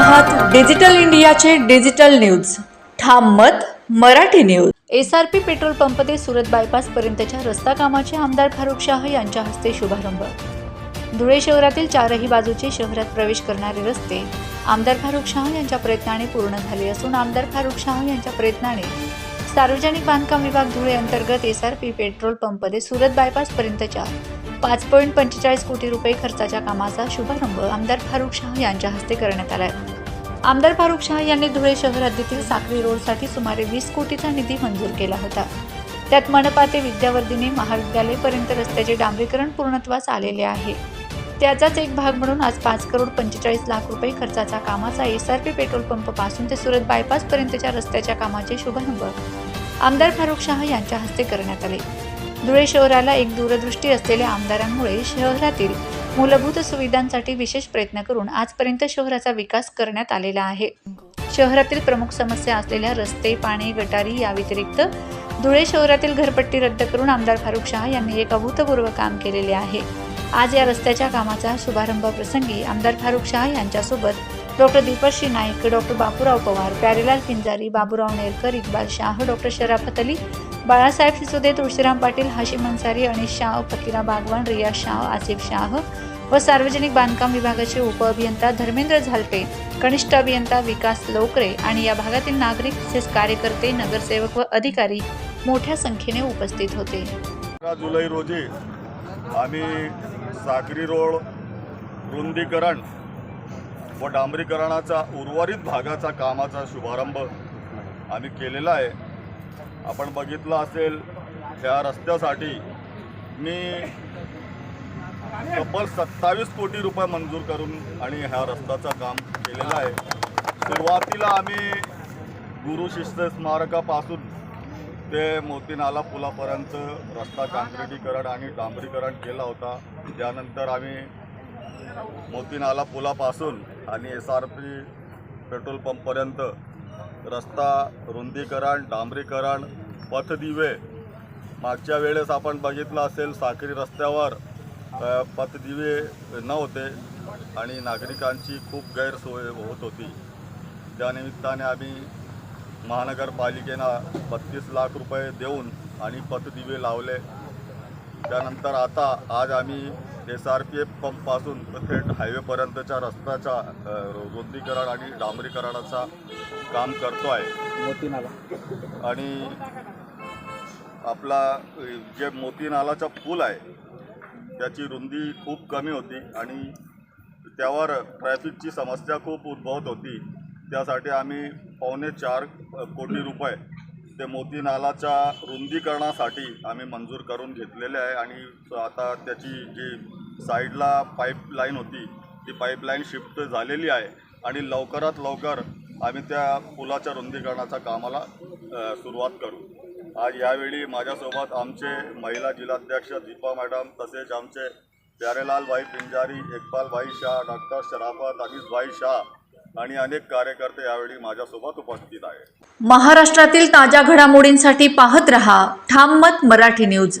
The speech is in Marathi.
आहात डिजिटल इंडियाचे डिजिटल न्यूज. ठाम मत Marathi news. S R P petrol pump ते सुरत बायपास पर्यंतच्या रस्ता कामाचे आमदार फारुख शाह यांच्या हस्ते शुभारंभ. धुळे शहरातील चारही बाजूचे शहरात प्रवेश करणारे रस्ते आमदार फारुख शाह यांच्या प्रयत्नाने पूर्ण झाले असून आमदार फारुख शाह यांच्या प्रयत्नाने सार्वजनिक बांधकाम विभाग धुळे अंतर्गत S R P petrol pump ते सुरत बायपास पर्यंतच्या पाच पॉईंट पंचेचाळीस कोटी रुपये खर्चाच्या कामाचा शुभारंभ आमदार फारुख शाह यांच्या हस्ते करण्यात आलाय आमदार फारुख शाह यांनी धुळे शहर हद्दीतील साखरी रोडसाठी सुमारे वीस कोटीचा निधी मंजूर केला होता. त्यात मनपा ते विद्यावर्धिनी महाविद्यालयपर्यंत रस्त्याचे डांबरीकरण पूर्णत्वास आलेले आहे. त्याचाच एक भाग म्हणून आज पाच करोड पंचेचाळीस लाख रुपये खर्चाचा कामाचा एस आर पी पेट्रोल पंपपासून ते सुरत बायपासपर्यंतच्या रस्त्याच्या कामाचे शुभारंभ आमदार फारुख शाह यांच्या हस्ते करण्यात आले. धुळे शहराला एक दूरदृष्टी असलेल्या आमदारांमुळे शहरातील मूलभूत सुविधांसाठी विशेष प्रयत्न करून आजपर्यंत शहराचा विकास करण्यात आलेला आहे. शहरातील प्रमुख समस्या असलेल्या रस्ते पाणी गटारी या व्यतिरिक्त धुळे शहरातील घरपट्टी रद्द करून आमदार फारुख शाह यांनी एक अभूतपूर्व काम केलेले आहे. आज या रस्त्याच्या कामाचा शुभारंभ प्रसंगी आमदार फारुख शाह यांच्यासोबत doctor Deepshree Naik doctor Bapurao Pawar Pyarelal Pinjari Baburao Nerkar Iqbal Shah doctor Sharafat Ali Balasaheb Sisode Tulshiram Patil Hashim Ansari अनिश शाह फकीरा बागवान रिया शाह आसिफ शाह व सार्वजनिक बांधकाम विभागाचे उपअभियंता धर्मेंद्र झालपे कनिष्ठ अभियंता विकास लोकरे आणि या भागातील नागरिक तसेच कार्यकर्ते नगरसेवक व अधिकारी मोठ्या संख्येने उपस्थित होते. जुलै रोजी आम्ही सागरी रोड रुंदीकरण व डांबरीकरणाचा उर्वरित भागाचा कामाचा शुभारंभ आम्ही केलेला आहे. आपण बघितलं असेल ह्या रस्त्यासाठी मी तब्बल सत्तावीस कोटी रुपये मंजूर करून आणि ह्या रस्त्याचं काम केलेलं आहे. सुरुवातीला आम्ही गुरु शिष्य स्मारकापासून ते मोतीनाला पुलापर्यंत रस्ता काँक्रिटीकरण आणि डांबरीकरण केला होता. त्यानंतर आम्ही मोतीनाला पुलापासून आणि एस आर पी पेट्रोल पंपपर्यंत रस्ता रुंदीकरण डांबरीकरण पथदिवे. मागच्या वेळेस आपण बघितलं असेल साखरी रस्त्यावर अ, पथदिवे नव्हते आणि नागरिकांची खूप गैरसोय होत होती. त्यानिमित्ताने आम्ही महानगरपालिकेनं बत्तीस लाख रुपये देऊन आणि पथदिवे लावले. त्यानंतर आता आज आम्ही एस आर पी एफ पंपपासून थेट हायवेपर्यंतच्या रस्त्याच्या रुंदीकरण आणि डांबरीकरणाचा काम करतो आहे आणि आपला जे मोती नालाचा पूल आहे त्याची रुंदी खूप कमी होती आणि त्यावर ट्रॅफिकची समस्या खूप उद्भवत होती. त्यासाठी आम्ही पावणे चार कोटी रुपये ते मोती नालाच्या रुंदीकरणासाठी आम्ही मंजूर करून घेतलेले आहे आणि आता त्याची जी साईडला पाईपलाईन होती. ती पाईपलाईन शिफ्ट झालेली आहे आणि लवकरात लवकर आम्ही त्या पुलाच्या रुंदीकरणाच्या कामाला सुरुवात करू. आज यावेळी माझ्यासोबत आमचे महिला जिल्हाध्यक्ष दीपा मॅडम तसेच आमचे प्यारेलालभाई पिंजारी एकपालभाई शाह डॉक्टर शराफत अनिसभाई शाह आणि अनेक कार्यकर्ते यावेळी माझ्यासोबत उपस्थित आहेत. महाराष्ट्रातील ताज्या घडामोडींसाठी पाहत रहा. ठाम मत मराठी न्यूज.